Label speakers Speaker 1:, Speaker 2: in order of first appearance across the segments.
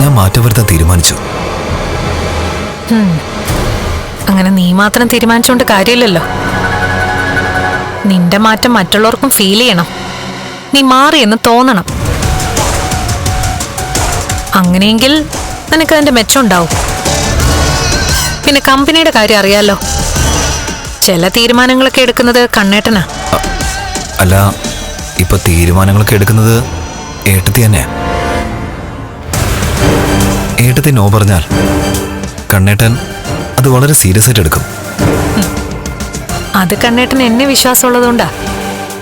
Speaker 1: ഞാൻ മാറ്റം വരുത്താൻ തീരുമാനിച്ചു
Speaker 2: അങ്ങനെ നീ മാത്രം തീരുമാനിച്ചുകൊണ്ട് കാര്യമില്ലല്ലോ. നിന്റെ മാറ്റം മറ്റുള്ളവർക്കും ഫീൽ ചെയ്യണം. നീ മാറിയെന്ന് തോന്നണം. അങ്ങനെയെങ്കിൽ നിനക്ക് അതിന്റെ മെച്ചം ഉണ്ടാവും. പിന്നെ കമ്പനിയുടെ കാര്യം അറിയാലോ. ചില തീരുമാനങ്ങളൊക്കെ എടുക്കുന്നത് കണ്ണേട്ടനാ.
Speaker 1: അല്ല ഇപ്പൊ തീരുമാനങ്ങളൊക്കെ എടുക്കുന്നത് ഏട്ടത്തി തന്നെയാ. ഏട്ടത്തി നോ പറഞ്ഞാൽ കണ്ണേട്ടൻ അത് വളരെ സീരിയസ് ആയിട്ട് എടുക്കും.
Speaker 2: അത് കണ്ണേട്ടൻ എന്നെ വിശ്വാസമുള്ളതുകൊണ്ടാ.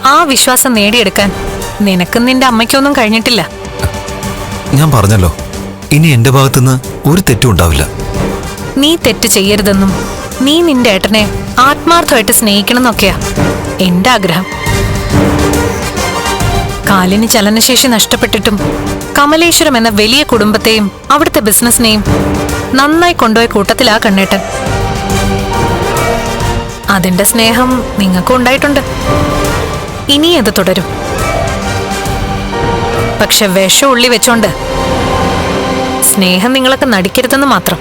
Speaker 2: ആ വിശ്വാസം നേടിയെടുക്കാൻ നിനക്കും നിന്റെ അമ്മയ്ക്കൊന്നും കഴിഞ്ഞിട്ടില്ല.
Speaker 1: ഞാൻ പറഞ്ഞല്ലോ ഇനി എന്റെ ഭാഗത്തുനിന്ന് ഒരു തെറ്റും ഉണ്ടാവില്ല.
Speaker 2: നീ തെറ്റ് ചെയ്യരുതെന്നും നീ നിന്റെ ഏട്ടനെ ആത്മാർത്ഥമായിട്ട് സ്നേഹിക്കണം എന്നൊക്കെയാ എന്റെ ആഗ്രഹം. കാലിന് ചലനശേഷി നഷ്ടപ്പെട്ടിട്ടും കമലേശ്വരം എന്ന വലിയ കുടുംബത്തെയും അവിടുത്തെ ബിസിനസിനെയും നന്നായി കൊണ്ടുപോയ കൂട്ടത്തിലാ കണ്ണേട്ടൻ. അതിന്റെ സ്നേഹം നിങ്ങൾക്കും ഉണ്ടായിട്ടുണ്ട്. ഇനി അത് തുടരും. പക്ഷെ വിഷം ഉള്ളി വെച്ചോണ്ട് സ്നേഹം നിങ്ങളൊക്കെ നടിക്കരുതെന്ന് മാത്രം.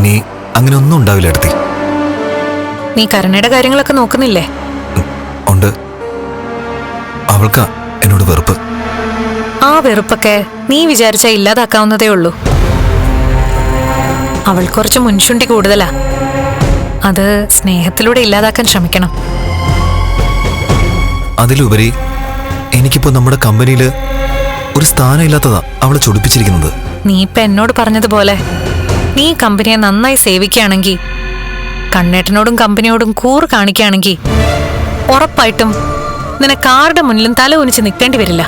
Speaker 1: ഇനി അങ്ങനെ ഒന്നും ഉണ്ടാവില്ല
Speaker 2: നീ കരുണയുടെ കാര്യങ്ങളൊക്കെ നോക്കുന്നില്ലേ?
Speaker 1: അവൾക്കാ എന്നോട് വെറുപ്പ്.
Speaker 2: ആ വെറുപ്പൊക്കെ നീ വിചാരിച്ച ഇല്ലാതാക്കാവുന്നതേ ഉള്ളൂ. അവൾ കുറച്ച് മുൻശുണ്ടി കൂടുതലാ. അത് സ്നേഹത്തിലൂടെ ഇല്ലാതാക്കാൻ ശ്രമിക്കണം.
Speaker 1: അതിലുപരി എനിക്കിപ്പോ നമ്മുടെ കമ്പനിയിൽ ഒരു സ്ഥാനം ഇല്ലാത്തതാ അവളെ ചൊടിപ്പിച്ചിരിക്കുന്നത്.
Speaker 2: നീ ഇപ്പൊ എന്നോട് പറഞ്ഞതുപോലെ നീ കമ്പനിയെ നന്നായി സേവിക്കുകയാണെങ്കിൽ കണ്ണേട്ടനോടും കമ്പനിയോടും കൂറ് കാണിക്കുകയാണെങ്കിൽ ഉറപ്പായിട്ടും നിനക്ക് ആരുടെ മുന്നിലും തല ഒനിച്ച് നിൽക്കേണ്ടി വരില്ല.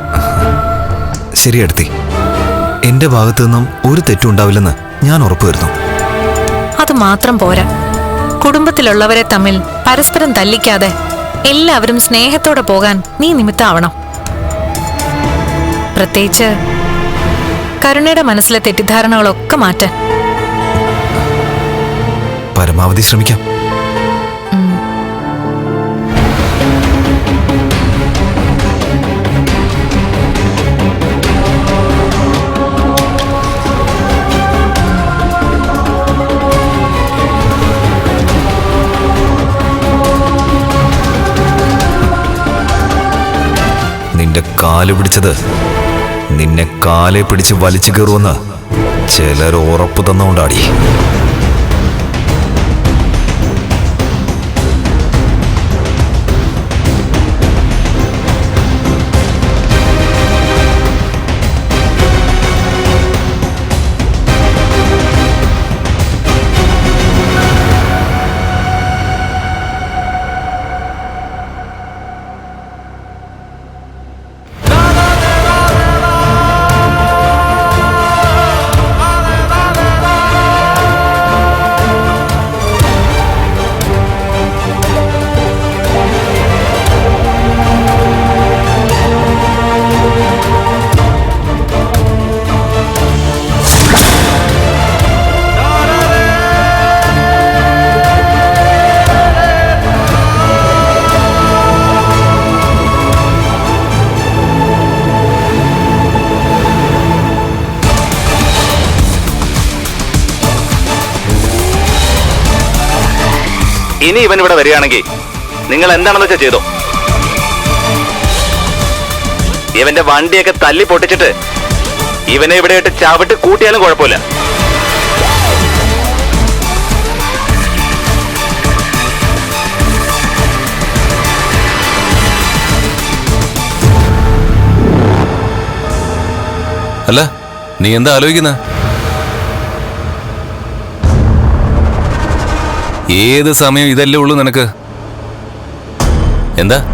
Speaker 1: ശരി അടുത്തി എന്റെ ഭാഗത്തു നിന്നും ഒരു തെറ്റും ഉണ്ടാവില്ലെന്ന് ഞാൻ ഉറപ്പുവരുന്നു
Speaker 2: അത് മാത്രം പോരാ. കുടുംബത്തിലുള്ളവരെ തമ്മിൽ പരസ്പരം തല്ലിക്കാതെ എല്ലാവരും സ്നേഹത്തോടെ പോകാൻ നീ നിമിത്താവണം പ്രത്യേകിച്ച് കരുണയുടെ മനസ്സിലെ തെറ്റിദ്ധാരണകളൊക്കെ മാറ്റാൻ
Speaker 1: പരമാവധി ശ്രമിക്കാം. കാൽ പിടിച്ചത്. നിന്നെ കാലെ പിടിച്ച് വലിച്ചു കയറുമെന്ന് ചിലർ ഉറപ്പ് തന്നുകൊണ്ടാടി.
Speaker 3: ഇനി ഇവൻ ഇവിടെ വരികയാണെങ്കിൽ നിങ്ങൾ എന്താണെന്ന് വെച്ചാൽ ചെയ്തോ. ഇവന്റെ വണ്ടിയൊക്കെ തല്ലി പൊട്ടിച്ചിട്ട് ഇവനെ ഇവിടെ ഇട്ട് ചവിട്ട് കൂട്ടിയാലും കുഴപ്പമില്ല.
Speaker 4: അല്ല നീ എന്താ ആലോചിക്കുന്ന? ഏത് സമയം ഇതല്ലേ ഉള്ളൂ നിനക്ക്? എന്താ?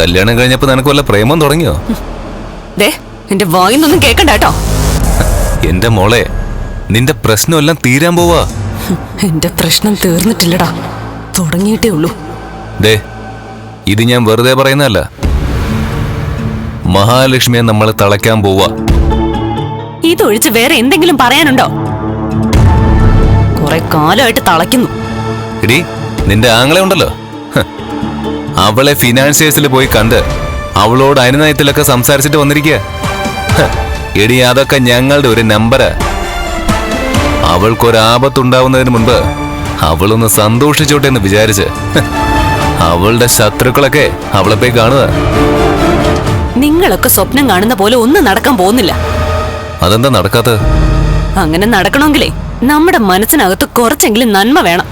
Speaker 4: കല്യാണം കഴിഞ്ഞപ്പോ നിനക്ക് വല്ല പ്രേമം തുടങ്ങിയോ?
Speaker 5: എന്റെ വായിന്നൊന്നും കേക്കണ്ട കേട്ടോ.
Speaker 4: എന്റെ മോളെ നിന്റെ പ്രശ്നമെല്ലാം തീരാൻ പോവാ.
Speaker 5: എന്റെ പ്രശ്നം തീർന്നിട്ടില്ലടാ. തുടങ്ങിയിട്ടേ ഉള്ളൂ.
Speaker 4: ദേ ഇത് ഞാൻ വെറുതെ പറയുന്നതല്ല. മഹാലക്ഷ്മിയെ നമ്മൾ തളയ്ക്കാൻ പോവാ.
Speaker 5: ഇതൊഴിച്ച് വേറെ എന്തെങ്കിലും പറയാനുണ്ടോ? കുറെ കാലമായിട്ട് തളയ്ക്കുന്നു.
Speaker 4: എടി നിന്റെ ആങ്ങളെ ഉണ്ടല്ലോ. അവളെ ഫിനാൻസിയേഴ്സിൽ പോയി കണ്ട് അവളോട് അനുനയത്തിലൊക്കെ സംസാരിച്ചിട്ട് വന്നിരിക്കുക എടി അതൊക്കെ ഞങ്ങളുടെ ഒരു നമ്പര് അവൾക്കൊരാപത്തുണ്ടാവുന്നതിന് മുൻപ് അവളൊന്ന് സന്തോഷിച്ചോട്ടെ എന്ന് വിചാരിച്ച് അവളുടെ ശത്രുക്കളൊക്കെ അവളെ പോയി കാണുക
Speaker 5: നിങ്ങളൊക്കെ സ്വപ്നം കാണുന്ന പോലെ ഒന്നും നടക്കാൻ പോകുന്നില്ല.
Speaker 4: അതെന്താ നടക്കാത്തത്?
Speaker 5: അങ്ങനെ നടക്കണമെങ്കിലേ നമ്മുടെ മനസ്സിനകത്ത് കുറച്ചെങ്കിലും നന്മ വേണം.